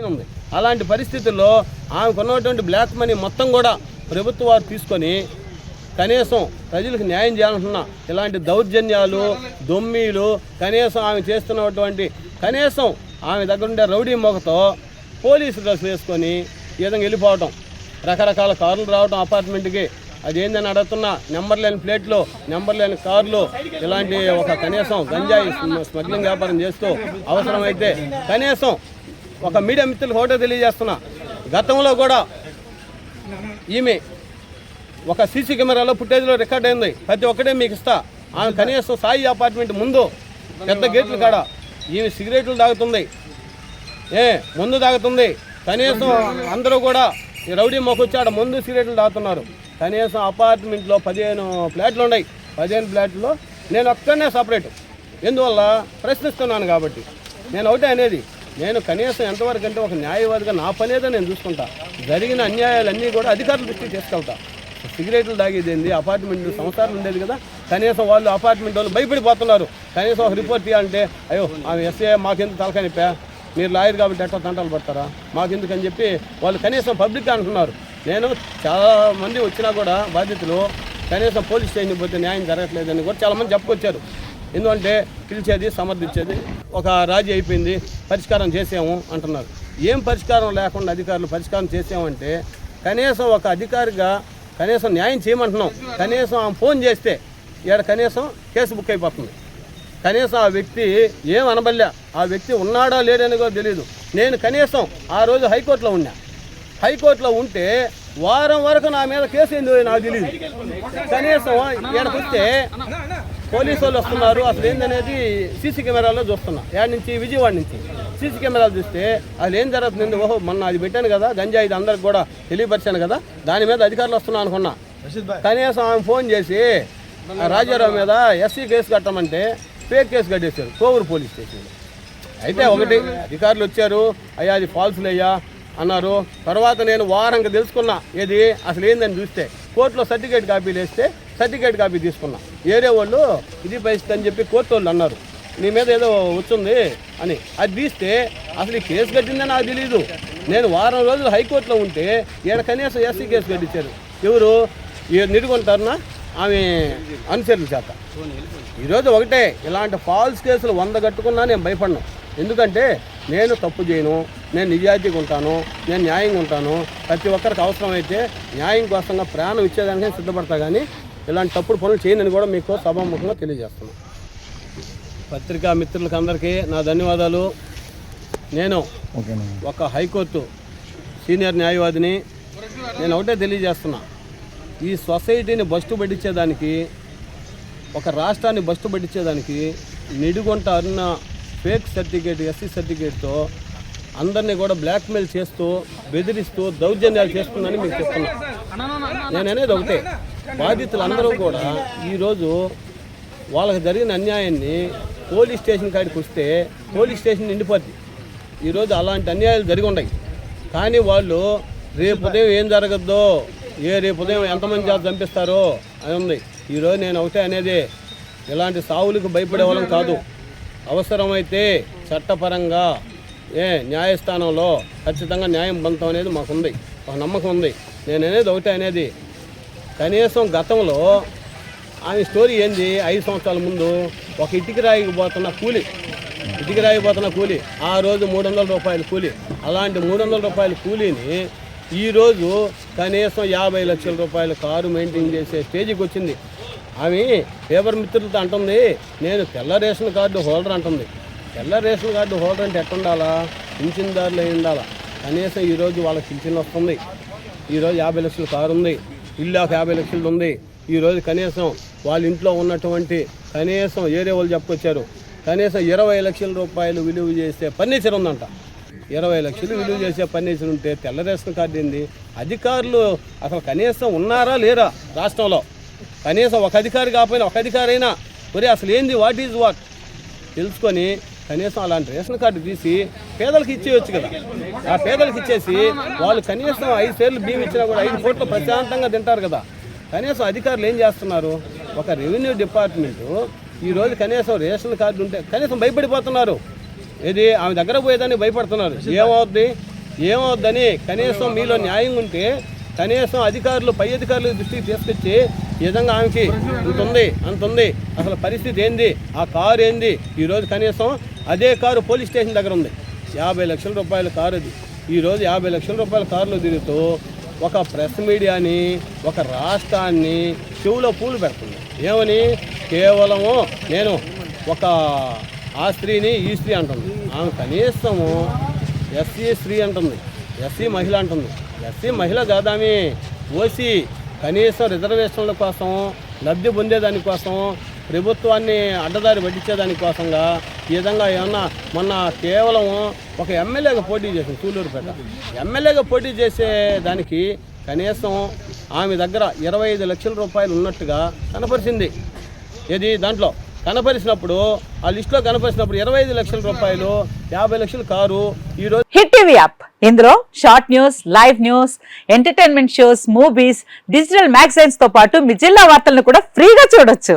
ఉంది. అలాంటి పరిస్థితుల్లో ఆమెకు ఉన్నటువంటి బ్లాక్ మనీ మొత్తం కూడా ప్రభుత్వ వారు తీసుకొని కనీసం ప్రజలకు న్యాయం చేయాలంటున్నా. ఇలాంటి దౌర్జన్యాలు దొమ్మీలు కనీసం ఆమె చేస్తున్నటువంటి కనీసం ఆమె దగ్గర ఉండే రౌడీ మొగతో పోలీసు డ్రెస్ వేసుకొని ఈ విధంగా వెళ్ళిపోవటం. రకరకాల కార్లు రావటం అపార్ట్మెంట్కి. అదేందని అడుగుతున్నా నెంబర్ లేని ప్లేట్లు నెంబర్ లేని కార్లు ఇలాంటి ఒక కనీసం గంజాయి స్మగ్లింగ్ వ్యాపారం చేస్తూ అవసరమైతే కనీసం ఒక మీడియా మిత్రులకు ఒకటే తెలియజేస్తున్నా. గతంలో కూడా ఈమె ఒక సీసీ కెమెరాలో ఫుటేజ్లో రికార్డ్ అయింది. ప్రతి ఒక్కటే మీకు ఇస్తా. ఆమె కనీసం సాయి అపార్ట్మెంట్ ముందు పెద్ద గేట్లు కాడ ఈమె సిగరెట్లు తాగుతుంది. ఏ ముందు తాగుతుంది. కనీసం అందరూ కూడా ఈ రౌడీ మొక్కొచ్చి ఆడ ముందు సిగరెట్లు తాగుతున్నారు. కనీసం అపార్ట్మెంట్లో పదిహేను ఫ్లాట్లు ఉన్నాయి. పదిహేను ఫ్లాట్లో నేను ఒక్కనే సపరేట్. ఎందువల్ల? ప్రశ్నిస్తున్నాను కాబట్టి. నేను ఒకటే అనేది. నేను కనీసం ఎంతవరకు అంటే ఒక న్యాయవాదిగా నా పనేదో నేను చూసుకుంటా. జరిగిన అన్యాయాలన్నీ కూడా అధికారుల దృష్టికి తీసుకెళ్తా. సిగరెట్లు తాగేదేంది అపార్ట్మెంట్ సంసారం ఉండేది కదా. కనీసం వాళ్ళు అపార్ట్మెంట్ వాళ్ళు భయపడిపోతున్నారు. కనీసం ఒక రిపోర్ట్ ఇవ్వాలంటే అయ్యో ఆమె ఎస్ఏ మాకెందుకు తలకనిపా మీరు లాయర్ కాబట్టి ఎట్లా తంటాలు పడతారా? మాకెందుకు అని చెప్పి వాళ్ళు కనీసం పబ్లిక్ అంటున్నారు. నేను చాలామంది వచ్చినా కూడా బాధితులు కనీసం పోలీస్ స్టేషన్కి పోతే న్యాయం జరగట్లేదని కూడా చాలామంది చెప్పుకొచ్చారు. ఎందుకంటే పిలిచేది సమర్థించేది ఒక రాజీ అయిపోయింది పరిష్కారం చేసాము అంటున్నారు. ఏం పరిష్కారం లేకుండా అధికారులు పరిష్కారం చేసామంటే కనీసం ఒక అధికారిగా కనీసం న్యాయం చేయమంటున్నాం. కనీసం ఆమె ఫోన్ చేస్తే ఇక్కడ కనీసం కేసు బుక్ అయిపోతుంది. కనీసం ఆ వ్యక్తి ఏం అనబల్లా ఆ వ్యక్తి ఉన్నాడా లేడని కూడా తెలియదు నేను కనీసం ఆ రోజు హైకోర్టులో ఉన్నా. హైకోర్టులో ఉంటే వారం వరకు నా మీద కేసు ఏందో నాకు తెలియదు కనీసం ఇక్కడికి వస్తే పోలీసు వాళ్ళు వస్తున్నారు. అసలు ఏందనేది సీసీ కెమెరాలో చూస్తున్నా. యాడ్ నుంచి విజయవాడ నుంచి. సీసీ కెమెరాలు చూస్తే అసలు ఏం జరుగుతుంది ఓహో మొన్న అది పెట్టాను కదా గంజాయి ఇది అందరికి కూడా తెలియపరిచాను కదా దాని మీద అధికారులు వస్తున్నా అనుకున్నా. కనీసం ఆమె ఫోన్ చేసి రాజారావు మీద ఎస్సీ కేసు కట్టమంటే ఫేక్ కేసు కట్టేశారు కోవూరు పోలీస్ స్టేషన్లో. అయితే ఒకటి అధికారులు వచ్చారు అయ్యా అది ఫాల్స్లు అయ్యా అన్నారు. తర్వాత నేను వారంగా తెలుసుకున్నా ఏది అసలు ఏందని చూస్తే కోర్టులో సర్టిఫికేట్ కాపీలు వేస్తే సర్టిఫికేట్ కాపీ తీసుకున్నా. ఏరే వాళ్ళు ఇది పరిస్థితి అని చెప్పి కోర్టు వాళ్ళు అన్నారు. నీ మీద ఏదో వచ్చింది అని. అది తీస్తే అసలు ఈ కేసు కట్టిందని నాకు తెలియదు నేను వారం రోజులు హైకోర్టులో ఉంటే ఈడ కనీసం ఎస్సీ కేసు కట్టించారు. ఎవరు? ఈ ఆమె అనుచరుల చేత ఈరోజు ఒకటే ఇలాంటి ఫాల్స్ కేసులు వంద కట్టుకున్నా నేను భయపడను. ఎందుకంటే నేను తప్పు చేయను నేను నిజాయితీగా ఉంటాను నేను న్యాయంగా ఉంటాను. ప్రతి ఒక్కరికి అవసరమైతే న్యాయం కోసంగా ప్రాణం ఇచ్చేదానికే సిద్ధపడతా కానీ ఇలాంటి తప్పుడు పనులు చేయనని కూడా మీకు సభాముఖంగా తెలియజేస్తున్నాను పత్రికా మిత్రులకు అందరికీ నా ధన్యవాదాలు. నేను ఒక హైకోర్టు సీనియర్ న్యాయవాదిని నేను ఒకటే తెలియజేస్తున్నా. ఈ సొసైటీని బస్టు పట్టించేదానికి ఒక రాష్ట్రాన్ని బస్టు పట్టించేదానికి నిడుగొంట అన్న ఫేక్ సర్టిఫికేట్ ఎస్సీ సర్టిఫికేట్తో అందరినీ కూడా బ్లాక్మెయిల్ చేస్తూ బెదిరిస్తూ దౌర్జన్యాలు చేస్తుందని మీకు చెప్తున్నా. నేను అనేది ఒకటే. బాధితులందరూ కూడా ఈరోజు వాళ్ళకి జరిగిన అన్యాయాన్ని పోలీస్ స్టేషన్ కాడికి వస్తే పోలీస్ స్టేషన్ నిండిపోద్ది. ఈరోజు అలాంటి అన్యాయాలు జరిగి ఉన్నాయి. కానీ వాళ్ళు రేపు ఉదయం ఏం జరగద్దో ఏ రేపు ఉదయం ఎంతమంది చేత చంపిస్తారో అని ఉంది. ఈరోజు నేను ఒకటే అనేది ఇలాంటి సావులకు భయపడే వాళ్ళం కాదు. అవసరమైతే చట్టపరంగా ఏ న్యాయస్థానంలో ఖచ్చితంగా న్యాయం పొందుతాం అనేది మాకుంది. ఒక నమ్మకం ఉంది. నేను అనేది ఒకటే అనేది కనీసం గతంలో ఆమె స్టోరీ ఏంది? ఐదు సంవత్సరాల ముందు ఒక ఇటుక రాయికి పోతున్న కూలి ఇటుక రాయిపోతున్న కూలి ఆ రోజు మూడు వందల రూపాయల కూలి. అలాంటి మూడు వందల రూపాయల కూలీని ఈరోజు కనీసం యాభై లక్షల రూపాయల కారు మెయింటైన్ చేసే స్టేజ్కి వచ్చింది. ఆమె పేపర్ మిత్రులతో అంటుంది నేను తెల్ల రేషన్ కార్డు హోల్డర్ అంటుంది. తెల్ల రేషన్ కార్డు హోల్డర్ అంటే ఎట్టుండాలా పింఛన్దారులు అయి ఉండాలా? కనీసం ఈరోజు వాళ్ళకి పింఛన్ వస్తుంది ఈరోజు యాభై లక్షల కారు ఉంది. ఇల్లు ఒక యాభై లక్షలు ఉంది. ఈరోజు కనీసం వాళ్ళ ఇంట్లో ఉన్నటువంటి కనీసం ఏరే వాళ్ళు చెప్పుకొచ్చారు. కనీసం ఇరవై లక్షల రూపాయలు విలువ చేసే ఫర్నిచర్ ఉందంట. ఇరవై లక్షలు విలువ చేసే ఫర్నిచర్ ఉంటే తెల్ల రేషన్ కార్డు ఏంది? అధికారులు అసలు కనీసం ఉన్నారా లేరా రాష్ట్రంలో? కనీసం ఒక అధికారి కాకపోయినా ఒక అధికారైనా. మరి ఒరే అసలు ఏంది? వాట్ ఈజ్ వాట్ తెలుసుకొని కనీసం అలాంటి రేషన్ కార్డు తీసి పేదలకు ఇచ్చేయచ్చు కదా. ఆ పేదలకు ఇచ్చేసి వాళ్ళు కనీసం ఐదు సేర్లు బియ్యం ఇచ్చినా కూడా ఐదు కోట్లు ప్రశాంతంగా తింటారు కదా. కనీసం అధికారులు ఏం చేస్తున్నారు? ఒక రెవెన్యూ డిపార్ట్మెంటు ఈరోజు కనీసం రేషన్ కార్డు ఉంటే కనీసం భయపడిపోతున్నారు. ఇది ఆమె దగ్గర పోయేదని భయపడుతున్నారు. ఏమవుద్ది? ఏమవుద్దని కనీసం మీలో న్యాయం ఉంటే కనీసం అధికారులు పై అధికారులు దృష్టికి తీసుకొచ్చి ఈ విధంగా ఆమెకి ఇంత ఉంది అంత ఉంది అసలు పరిస్థితి ఏంది? ఆ కారు ఏంది? ఈరోజు కనీసం అదే కారు పోలీస్ స్టేషన్ దగ్గర ఉంది. యాభై లక్షల రూపాయల కారు అది ఈరోజు యాభై లక్షల రూపాయల కారులో తిరుగుతూ ఒక ప్రెస్ మీడియాని ఒక రాష్ట్రాన్ని చెవులో పూలు పెడుతుంది. ఏమని? కేవలము నేను ఒక ఆ స్త్రీని ఈ స్త్రీ అంటుంది. ఆమె కనీసము ఎస్సీ స్త్రీ అంటుంది. ఎస్సీ మహిళ అంటుంది. ఎస్సీ మహిళ కాదామి. ఓసీ కనీసం రిజర్వేషన్ల కోసం లబ్ధి పొందేదానికోసం ప్రభుత్వాన్ని అడ్డదారి పట్టించేదానికోసంగా ఈ విధంగా ఏమన్నా మొన్న కేవలం ఒక ఎమ్మెల్యేగా పోటీ చేసింది సూళ్ళూరుపేట. ఎమ్మెల్యేగా పోటీ చేసే దానికి కనీసం ఆమె దగ్గర ఇరవై ఐదు లక్షల రూపాయలు ఉన్నట్టుగా కనపరిచింది ఏది? దాంట్లో కనపరిచినప్పుడు ఆ లిస్టులో కనపరిచినప్పుడు ఇరవై ఐదు లక్షల రూపాయలు యాభై లక్షలు కారు ఈరోజు హిట్ టీవీ యాప్. ఇందులో short news live news entertainment shows movies digital మ్యాగజైన్స్తో పాటు మీ జిల్లా వార్తలను కూడా ఫ్రీగా చూడొచ్చు.